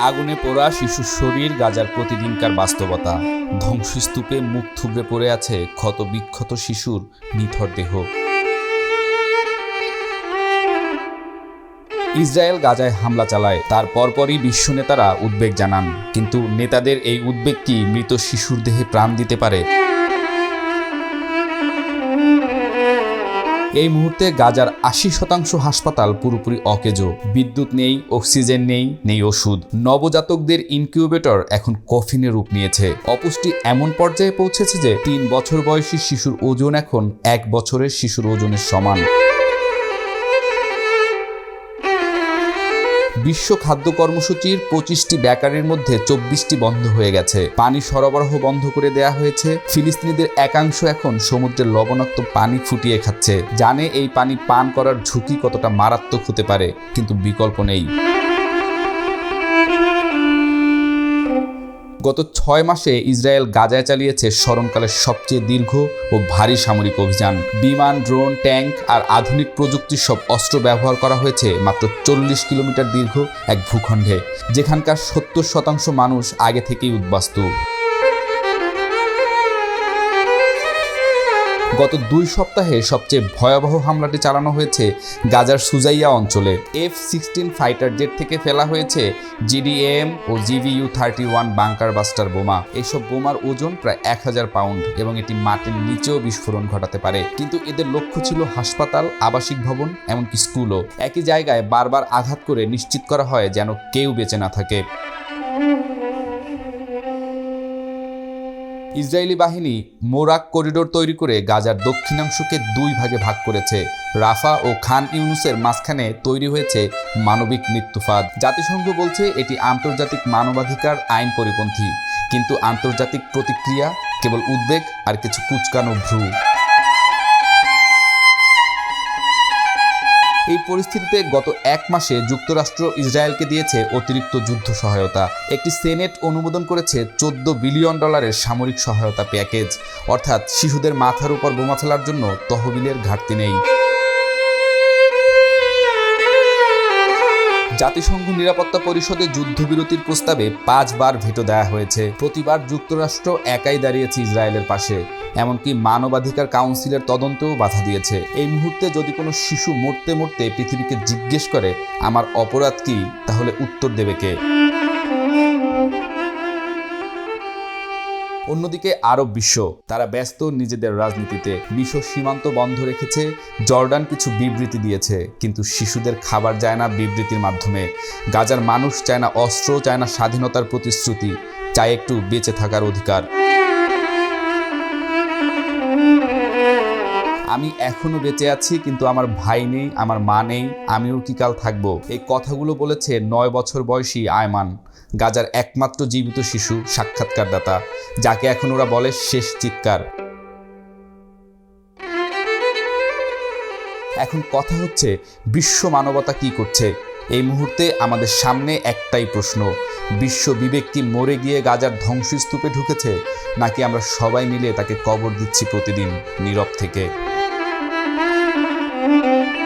আগুনে পোড়া শিশুর শরীর, গাজার প্রতিদিনকার বাস্তবতা। ধ্বংসস্তূপে মুখ থুবড়ে পড়ে আছে ক্ষত বিক্ষত শিশুর নিথর দেহ। ইসরায়েল গাজায় হামলা চালায়, তার পরপরই বিশ্ব নেতারা উদ্বেগ জানান। কিন্তু নেতাদের এই উদ্বেগ কি মৃত শিশুর দেহে প্রাণ দিতে পারে? এই মুহূর্তে গাজার আশি শতাংশ হাসপাতাল পুরোপুরি অকেজো। বিদ্যুৎ নেই, অক্সিজেন নেই নেই ওষুধ। নবজাতকদের ইনকিউবেটর এখন কফিনে রূপ নিয়েছে। অপুষ্টি এমন পর্যায়ে পৌঁছেছে যে তিন বছর বয়সী শিশুর ওজন এখন এক বছরের শিশুর ওজনের সমান। বিশ্ব খাদ্য কর্মসূচির পঁচিশটি ব্যাকারের মধ্যে চব্বিশটি বন্ধ হয়ে গেছে। পানি সরবরাহ বন্ধ করে দেয়া হয়েছে। ফিলিস্তিনিদের একাংশ এখন সমুদ্রের লবণাক্ত পানি ফুটিয়ে খাচ্ছে। জানে এই পানি পান করার ঝুঁকি কতটা মারাত্মক হতে পারে, কিন্তু বিকল্প নেই। গত ছয় মাসে ইসরায়েল গাজায় চালিয়েছে স্মরণকালের সবচেয়ে দীর্ঘ ও ভারী সামরিক অভিযান। বিমান, ড্রোন, ট্যাঙ্ক আর আধুনিক প্রযুক্তির সব অস্ত্র ব্যবহার করা হয়েছে মাত্র চল্লিশ কিলোমিটার দীর্ঘ এক ভূখণ্ডে, যেখানকার সত্তর শতাংশ মানুষ আগে থেকেই উদ্বাস্তু। গত দুই সপ্তাহে সবচেয়ে ভয়াবহ হামলাটি চালানো হয়েছে গাজার সুজাইয়া অঞ্চলে। এফ সিক্সটিন ফাইটার জেট থেকে ফেলা হয়েছে জিডিএম ও GBU thirty one bunker buster বোমা। এইসব বোমার ওজন প্রায় এক হাজার পাউন্ড এবং এটি মাটির নিচেও বিস্ফোরণ ঘটাতে পারে। কিন্তু এদের লক্ষ্য ছিল হাসপাতাল, আবাসিক ভবন, এমনকি স্কুলও। একই জায়গায় বারবার আঘাত করে নিশ্চিত করা হয় যেন কেউ বেঁচে না থাকে। ইসরায়েলি বাহিনী মোরাক করিডোর তৈরি করে গাজার দক্ষিণাংশকে দুই ভাগে ভাগ করেছে। রাফা ও খান ইউনুসের মাঝখানে তৈরি হয়েছে মানবিক মৃত্যুফাদ জাতিসংঘ বলছে এটি আন্তর্জাতিক মানবাধিকার আইন পরিপন্থী। কিন্তু আন্তর্জাতিক প্রতিক্রিয়া কেবল উদ্বেগ আর কিছু কুচকানো ভ্রু। এই পরিস্থিতিতে গত এক মাসে যুক্তরাষ্ট্র ইসরায়েলকে দিয়েছে অতিরিক্ত যুদ্ধ সহায়তা। একটি সেনেট অনুমোদন করেছে চোদ্দ বিলিয়ন ডলারের সামরিক সহায়তা প্যাকেজ। অর্থাৎ শিশুদের মাথার উপর বোমা ফেলার জন্য তহবিলের ঘাটতি নেই। জাতিসংঘ নিরাপত্তা পরিষদে যুদ্ধবিরতির প্রস্তাবে পাঁচবার ভেটো দেওয়া হয়েছে। প্রতিবার যুক্তরাষ্ট্র একাই দাঁড়িয়েছে ইসরায়েলের পাশে। এমনকি মানবাধিকার কাউন্সিলের তদন্তেও বাধা দিয়েছে। এই মুহূর্তে যদি কোনো শিশু মরতে মরতে পৃথিবীকে জিজ্ঞেস করে, আমার অপরাধ কি? তাহলে উত্তর দেবে কে? অন্যদিকে আরব বিশ্ব, তারা ব্যস্ত নিজেদের রাজনীতিতে। বিশ্ব সীমান্ত বন্ধ রেখেছে, জর্ডান কিছু বিবৃতি দিয়েছে, কিন্তু শিশুদের খাবার যায় না বিবৃতির মাধ্যমে। গাজার মানুষ চায় না অস্ত্র, চায় না স্বাধীনতার প্রতিশ্রুতি, চায় একটু বেঁচে থাকার অধিকার। আমি এখনও বেঁচে আছি, কিন্তু আমার ভাই নেই, আমার মা নেই, আমিও কি কাল থাকব? এই কথাগুলো বলেছে নয় বছর বয়সী আয়মান, গাজার একমাত্র জীবিত শিশু, সাক্ষাৎকারদাতা, যাকে এখন ওরা বলে শেষ চিৎকার। এখন কথা হচ্ছে, বিশ্ব মানবতা কি করছে? এই মুহূর্তে আমাদের সামনে একটাই প্রশ্ন, বিশ্ব বিবেক কি মরে গিয়ে গাজার ধ্বংসস্তূপে ঢুকেছে? নাকি আমরা সবাই মিলে তাকে কবর দিচ্ছি প্রতিদিন, নীরব থেকে? Música